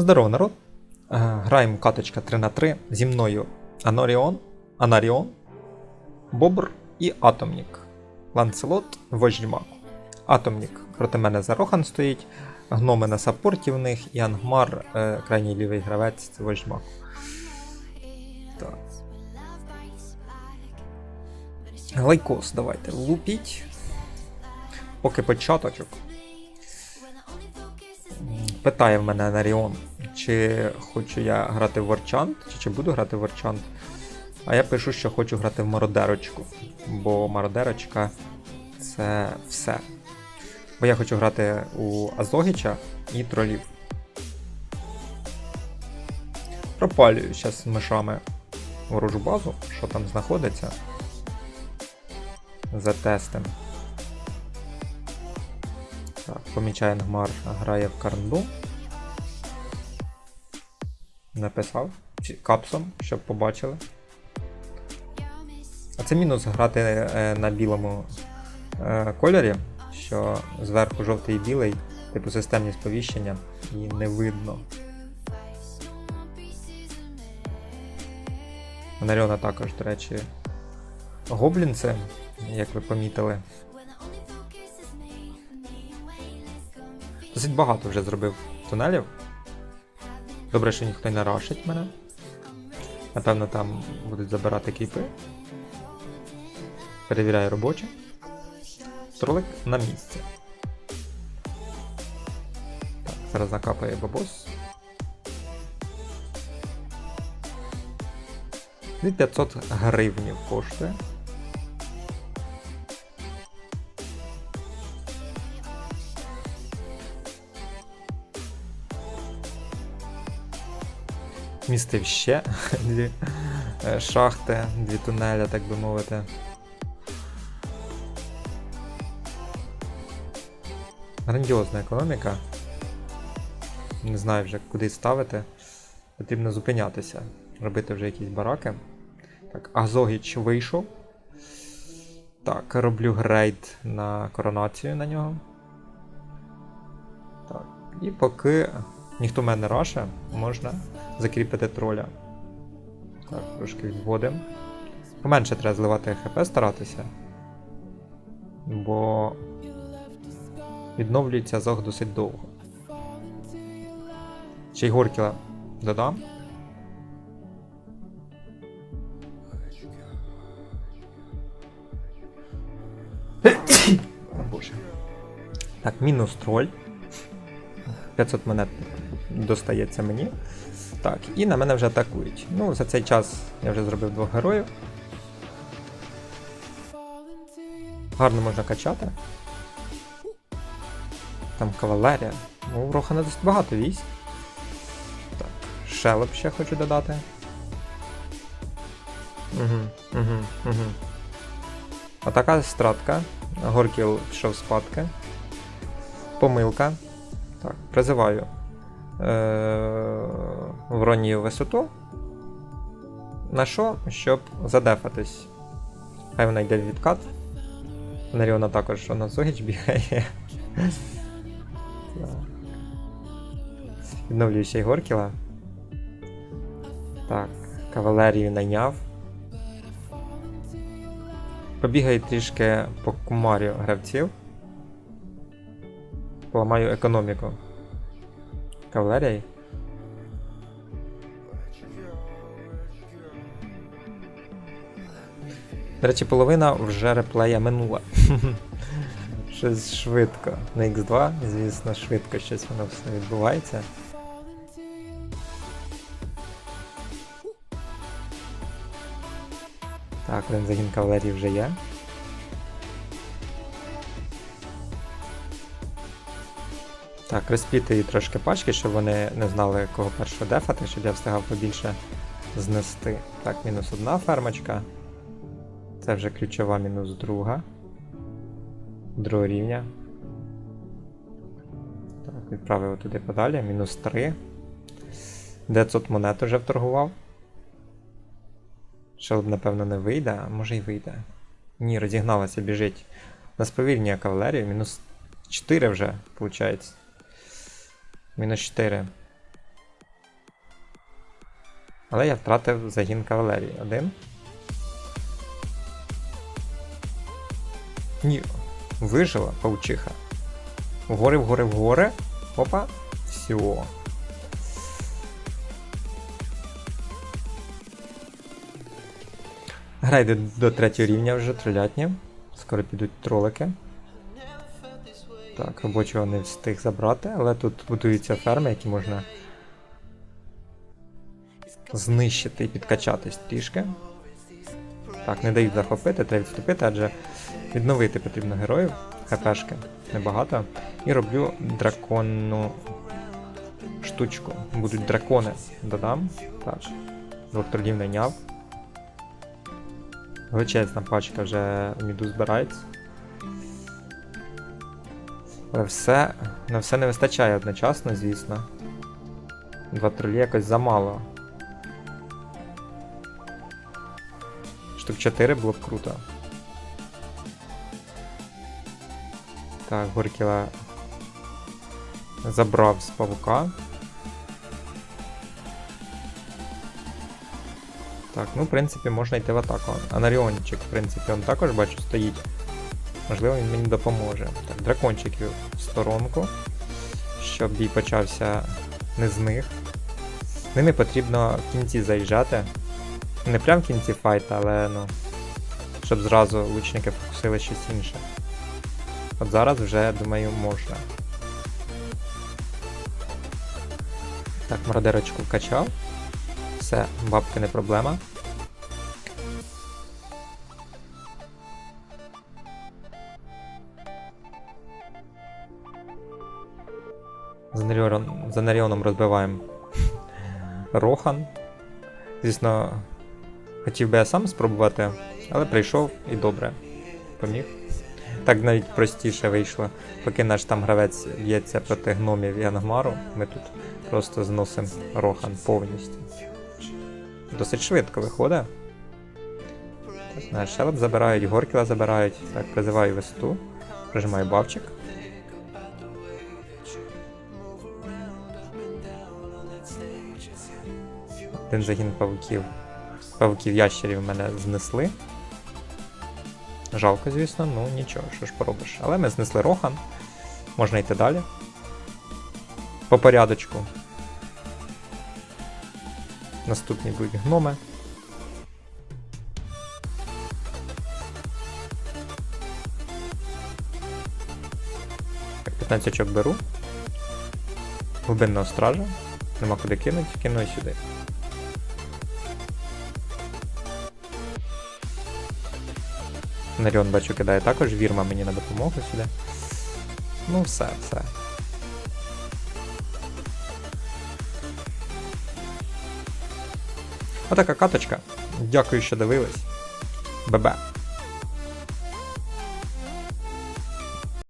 Здорово, народ. Е, Граємо каточка 3 на 3 зі мною Аноріон, Анаріон, Бобр і Атомнік. Ланцелот, вождь маку. Атомнік проти мене за Рохан стоїть, гноми на саппорті в них і Ангмар, е, крайній лівий гравець, це вождь маку. Так. Лайкос, давайте лупіть. Поки початочок. Питає в мене Анаріон, чи хочу я грати в Варчант, чи, чи буду грати в Варчант. А я пишу, що хочу грати в Мародерочку, бо Мародерочка це все. Бо я хочу грати у Азогіча і тролів. Пропалюю зараз мишами ворожу базу, що там знаходиться. Затестим. Помічає Нгмар грає в карнду. Написав капсом, щоб побачили. А це мінус грати е, на білому е, кольорі, що зверху жовтий і білий, типу системні сповіщення, і не видно. Наріона також, до речі, гоблінце, як ви помітили. Досить багато вже зробив тунелів. Добре, що ніхто не рашить мене. Напевно, там будуть забирати кріпи. Перевіряю робоче. Тролик на місці. Так, зараз накапає бабос. 2500 гривнів коштує. Містив ще дві е, шахти, дві тунелі, так би мовити. Грандіозна економіка. Не знаю вже куди ставити. Потрібно зупинятися, робити вже якісь бараки. Так, Азогіч вийшов. Так, роблю грейд на коронацію на нього. Так. І поки ніхто мене не раше, можна закріпити троля. Так, трошки відводимо. Поменше треба зливати ХП старатися. Бо відновлюється зог досить довго. Ще й Горкіла додам. Боже. Так, мінус троль. 500 монет достається мені. Так, і на мене вже атакують. Ну, за цей час я вже зробив двох героїв. Гарно можна качати. Там кавалерія. Ну, у Рохана досить багато військ. Так, шелеп ще хочу додати. Угу, угу, угу. Отака стратка. Горкіл пішов спадки. Помилка. Так, призиваю е- Воронію висоту. На що? Щоб задефатись. Хай вона йде в відкат. Наріона також на Зогіч бігає. Так. Відновлюю ще Горкіла. Так, кавалерію найняв. Побігаю трішки по кумарю гравців. Поламаю економіку. Кавалерії. До речі, половина вже реплея минула. Щось швидко. На X2, звісно, швидко щось воно все відбувається. Так, один загін кавалерії вже є. Так, розпітую трошки пачки, щоб вони не знали, кого першого дефати, щоб я встигав побільше знести. Так, мінус одна фермочка. Це вже ключова мінус друга. Другого рівня. Так, відправив туди подалі. Мінус 3. 900 монет вже вторгував. Шелб, напевно, не вийде, а може й вийде. Ні, розігналася, біжить. На сповільнює кавалерію. Мінус 4 вже, виходить. Мінус 4. Але я втратив загін кавалерії. Один. Ні. Вижила паучиха. Вгори, вгори, вгори. Опа. Все. Гра йде до третього рівня вже тролятні. Скоро підуть тролики. Так, робочого не встиг забрати, але тут будуються ферми, які можна знищити і підкачатись трішки. Так, не дають захопити, треба відступити, адже відновити потрібно героїв, хпшки небагато. І роблю драконну штучку. Будуть дракони. Додам. Так. Двох тролів найняв. Величезна пачка вже міду збирається. Але все, на все не вистачає одночасно, звісно. Два тролі якось замало. Штук 4 було б круто. Так, Горкіла забрав з павука. Так, ну в принципі можна йти в атаку. Анаріончик, в принципі, он також бачу стоїть. Можливо, він мені допоможе. Так, дракончиків в сторонку, щоб бій почався не з них. Ними потрібно в кінці заїжджати. Не прям в кінці файта, але ну. Щоб зразу лучники фокусили щось інше. От зараз вже, думаю, можна. Так, мародерочку вкачав. Все, бабки не проблема. За Наріон- Наріоном розбиваємо Рохан. Звісно, хотів би я сам спробувати, але прийшов і добре. Поміг. Так навіть простіше вийшло. Поки наш там гравець б'ється проти гномів і ангмару, ми тут просто зносимо Рохан повністю. Досить швидко виходить. Шелеп забирають, горкіла забирають. Так, призиваю весту. Прижимаю бавчик. Один загін павуків. Павуків ящерів мене знесли. Жалко, звісно, ну нічого, що ж поробиш. Але ми знесли Рохан. Можна йти далі. По порядочку. Наступні будуть гноми. Так, 15 очок беру. Глибинного стража. Нема куди кинуть, кину і сюди. Наріон бачу кидає також, вірма мені на допомогу сюди. Ну все, все. Отака каточка. Дякую, що дивились. Бебе.